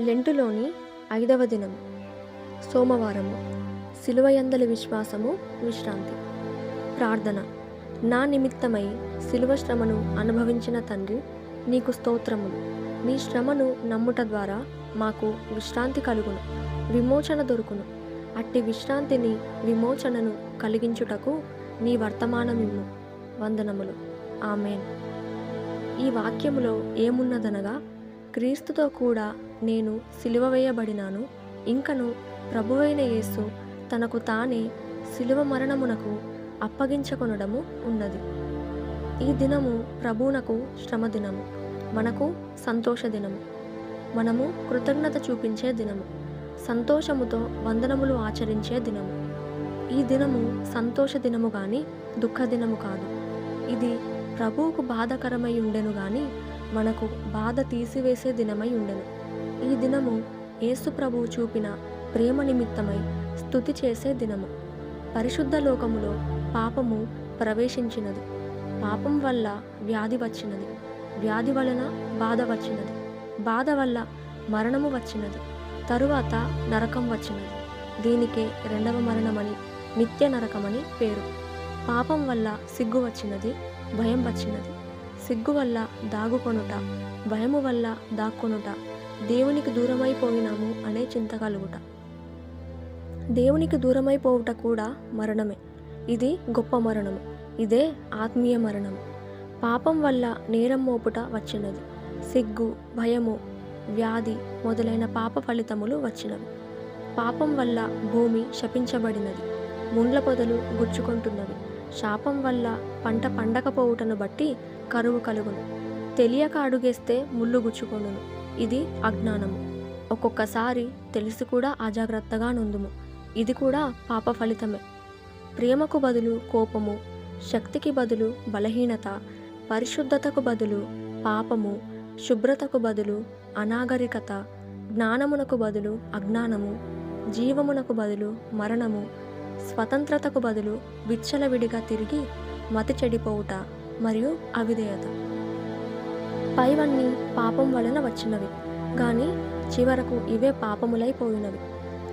లెంటులోని ఐదవ దినం సోమవారము సిలువయందలి విశ్వాసము విశ్రాంతి ప్రార్థన. నా నిమిత్తమై సిలువ శ్రమను అనుభవించిన తండ్రి నీకు స్తోత్రములు నీ శ్రమను నమ్ముట ద్వారా మాకు విశ్రాంతి కలుగును విమోచన దొరుకును. అట్టి విశ్రాంతిని విమోచనను కలిగించుటకు నీ వర్తమానమిమ్ము. వందనములు. ఆమెన్. ఈ వాక్యములో ఏమున్నదనగా క్రీస్తుతో కూడా నేను సిలువ వేయబడినాను. ఇంకను ప్రభువైన యేసు తనకు తానే సిలువ మరణమునకు అప్పగించకొనడము ఉన్నది. ఈ దినము ప్రభువునకు శ్రమ దినము మనకు సంతోష దినము మనము కృతజ్ఞత చూపించే దినము. సంతోషముతో వందనములు ఆచరించే దినము. ఈ దినము సంతోష దినము కానీ దుఃఖ దినము కాదు. ఇది ప్రభువుకు బాధకరమై ఉండెను గాని మనకు బాధ తీసివేసే దినమై ఉండెను. ఈ దినము యేసు ప్రభువు చూపిన ప్రేమ నిమిత్తమై స్థుతి చేసే దినము. పరిశుద్ధ లోకములో పాపము ప్రవేశించినది. పాపం వల్ల వ్యాధి వచ్చినది. వ్యాధి వలన బాధ వచ్చినది. బాధ వల్ల మరణము వచ్చినది. తరువాత నరకం వచ్చినది. దీనికే రెండవ మరణమని నిత్య నరకమని పేరు. పాపం వల్ల సిగ్గు వచ్చినది భయం వచ్చినది. సిగ్గు వల్ల దాగుకొనుట భయము వల్ల దాక్కొనుట దేవునికి దూరమైపోయినాము అనే చింత కలుగుట. దేవునికి దూరమైపోవుట కూడా మరణమే. ఇది గొప్ప మరణము. ఇదే ఆత్మీయ మరణము. పాపం వల్ల నేరం మోపుట వచ్చినది. సిగ్గు భయము వ్యాధి మొదలైన పాప ఫలితములు వచ్చినవి. పాపం వల్ల భూమి శపించబడినది. ముండ్ల పొదలు గుచ్చుకుంటున్నవి. శాపం వల్ల పంట పండకపోవుటను బట్టి కరువు కలుగును. తెలియక అడుగేస్తే ముళ్ళు గుచ్చుకొనును. ఇది అజ్ఞానము. ఒక్కొక్కసారి తెలిసి కూడా అజాగ్రత్తగా నుందుము. ఇది కూడా పాప ఫలితమే. ప్రేమకు బదులు కోపము శక్తికి బదులు బలహీనత పరిశుద్ధతకు బదులు పాపము శుభ్రతకు బదులు అనాగరికత జ్ఞానమునకు బదులు అజ్ఞానము జీవమునకు బదులు మరణము స్వతంత్రతకు బదులు విచ్చలవిడిగా తిరిగి మతి చెడిపోవుట మరియు అవిధేయత. పైవన్నీ పాపం వలన వచ్చినవి కానీ చివరకు ఇవే పాపములైపోయినవి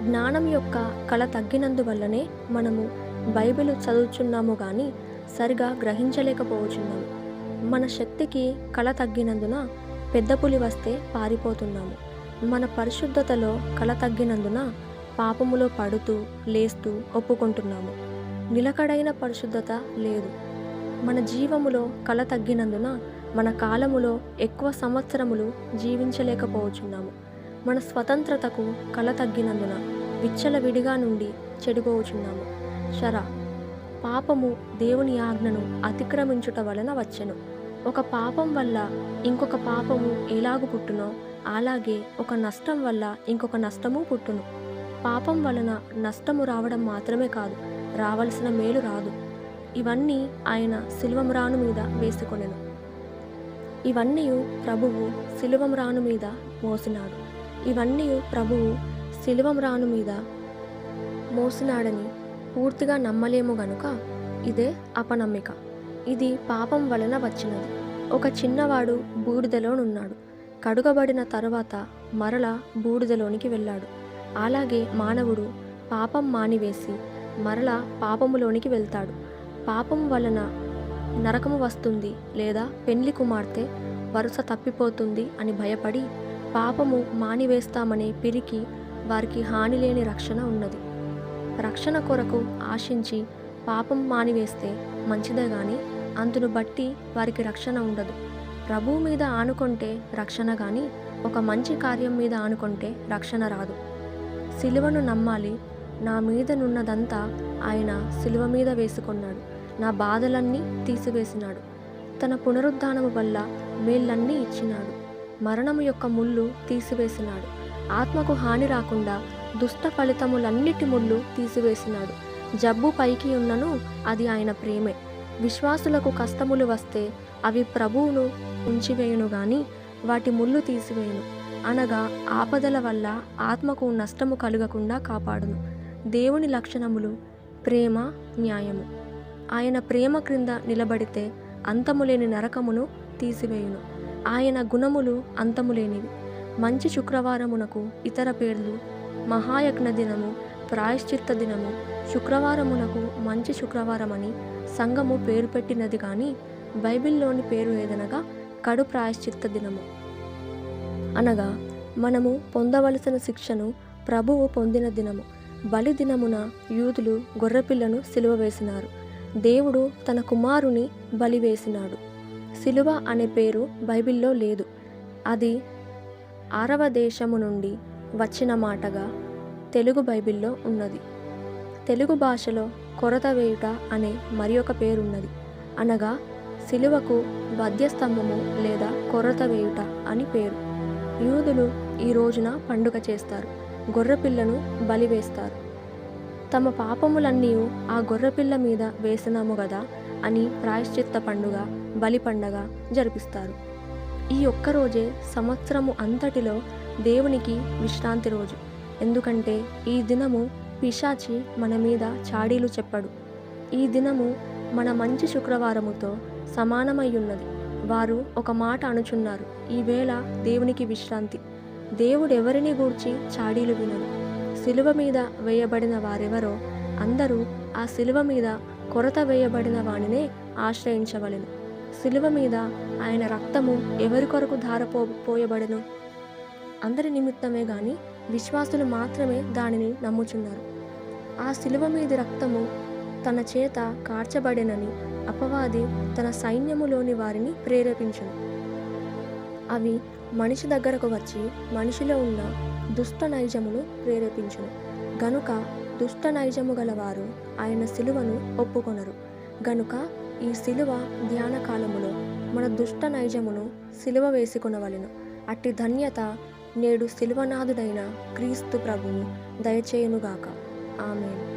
జ్ఞానం యొక్క కళ తగ్గినందువల్లనే మనము బైబిల్ చదువుచున్నాము కానీ సరిగా గ్రహించలేకపోవచున్నాము మన శక్తికి కళ తగ్గినందున పెద్ద పులి వస్తే పారిపోతున్నాము. మన పరిశుద్ధతలో కళ తగ్గినందున పాపములో పడుతూ లేస్తూ ఒప్పుకుంటున్నాము. నిలకడైన పరిశుద్ధత లేదు. మన జీవములో కళ తగ్గినందున మన కాలములో ఎక్కువ సంవత్సరములు జీవించలేకపోవచ్చున్నాము. మన స్వతంత్రతకు కళ తగ్గినందున విచ్చలవిడిగా నుండి చెడిపోవచున్నాము శర పాపము దేవుని ఆజ్ఞను అతిక్రమించుట వలన వచ్చెను. ఒక పాపం వల్ల ఇంకొక పాపము ఎలాగు పుట్టునో అలాగే ఒక నష్టం వల్ల ఇంకొక నష్టము పుట్టును. పాపం వలన నష్టము రావడం మాత్రమే కాదు రావలసిన మేలు రాదు. ఇవన్నీ ఆయన శిల్వమ్రాను మీద వేసుకొనెను. ఇవన్నీ ప్రభువు శిలువమ్రాను మీద మోసినాడు. ఇవన్నీ ప్రభువు శిలువమ్రాను మీద మోసినాడని పూర్తిగా నమ్మలేము గనుక ఇదే అపనమ్మిక. ఇది పాపం వలన వచ్చినది. ఒక చిన్నవాడు బూడిదలోనున్నాడు కడుగబడిన తరువాత మరల బూడిదలోనికి వెళ్ళాడు. అలాగే మానవుడు పాపం మానివేసి మరల పాపములోనికి వెళ్తాడు. పాపం వలన నరకము వస్తుంది లేదా పెండ్లి కుమార్తె వరుస తప్పిపోతుంది అని భయపడి పాపము మానివేస్తామనే పిరికి వారికి హాని లేని రక్షణ ఉన్నది. రక్షణ కొరకు ఆశించి పాపం మానివేస్తే మంచిదే గాని అందును బట్టి వారికి రక్షణ ఉండదు. ప్రభువు మీద ఆనుకుంటే రక్షణ గాని ఒక మంచి కార్యం మీద ఆనుకుంటే రక్షణ రాదు. సిలువను నమ్మాలి నా మీదనున్నదంతా ఆయన సిలువ మీద వేసుకున్నాడు. నా బాధలన్నీ తీసివేసినాడు. తన పునరుద్ధానము వల్ల మేళ్ళన్నీ ఇచ్చినాడు. మరణము యొక్క ముళ్ళు తీసివేసినాడు. ఆత్మకు హాని రాకుండా దుష్ట ఫలితములన్నిటి ముళ్ళు తీసివేసినాడు. జబ్బు పైకి ఉన్నను అది ఆయన ప్రేమే. విశ్వాసులకు కష్టములు వస్తే అవి ప్రభువును ఉంచివేయును గాని వాటి ముళ్ళు తీసివేయును. అనగా ఆపదల వల్ల ఆత్మకు నష్టము కలగకుండా కాపాడును. దేవుని లక్షణములు ప్రేమ న్యాయము. ఆయన ప్రేమ క్రింద నిలబడితే అంతములేని నరకమును తీసివేయును. ఆయన గుణములు అంతములేనివి. మంచి శుక్రవారమునకు ఇతర పేర్లు మహాయజ్ఞ దినము ప్రాయశ్చిత్త దినము శుక్రవారమునకు మంచి శుక్రవారమని సంఘము పేరు పెట్టినది కానీ బైబిల్లోని పేరు ఏదనగా కడు ప్రాయశ్చిత్త దినము. అనగా మనము పొందవలసిన శిక్షను ప్రభువు పొందిన దినము. బలి దినమున యూదులు గొర్రెపిల్లను సిలువ వేసినారు. దేవుడు తన కుమారుని బలి వేసినాడు సిలువ అనే పేరు బైబిల్లో లేదు. అది ఆరవ దేశము నుండి వచ్చిన మాటగా తెలుగు బైబిల్లో ఉన్నది. తెలుగు భాషలో కొరత వేయుట అనే మరి ఒక పేరున్నది. అనగా సిలువకు వధ్యస్తంభము లేదా కొరత వేయుట అని పేరు. యూదులు ఈ రోజున పండుగ చేస్తారు. గొర్రెపిల్లను బలి వేస్తారు తమ పాపములన్నీ ఆ గొర్రెపిల్ల మీద వేసినాము గదా అని ప్రాయశ్చిత్త పండుగ బలి పండగ జరిపిస్తారు. ఈ ఒక్క రోజే సంవత్సరము అంతటిలో దేవునికి విశ్రాంతి రోజు. ఎందుకంటే ఈ దినము పిశాచి మన మీద చాడీలు చెప్పడు. ఈ దినము మన మంచి శుక్రవారముతో సమానమై ఉన్నది వారు ఒక మాట అనుచున్నారు. ఈవేళ దేవునికి విశ్రాంతి. దేవుడు ఎవరిని గూర్చి చాడీలు వినడు? సిలువ మీద వేయబడిన వారెవరో అందరూ ఆ సిలువ మీద కొరత వేయబడిన వాణినే ఆశ్రయించవలెను. సిలువ మీద ఆయన రక్తము ఎవరి కొరకు ధారపో పోయబడను? అందరి నిమిత్తమే గాని విశ్వాసులు మాత్రమే దానిని నమ్ముచున్నారు. ఆ సిలువ మీది రక్తము తన చేత కార్చబడెనని అపవాది తన సైన్యములోని వారిని ప్రేరేపించును. అవి మనిషి దగ్గరకు వచ్చి మనిషిలో ఉన్న దుష్ట నైజమును ప్రేరేపించును. గనుక దుష్ట నైజము గలవారు ఆయన సిలువను ఒప్పుకొనరు. గనుక ఈ సిలువ ధ్యాన కాలములో మన దుష్ట నైజమును సిలువ వేసుకొనవలెను. అట్టి ధన్యత నేడు సిలువనాథుడైన క్రీస్తు ప్రభువు దయచేయునుగాక. ఆమెను.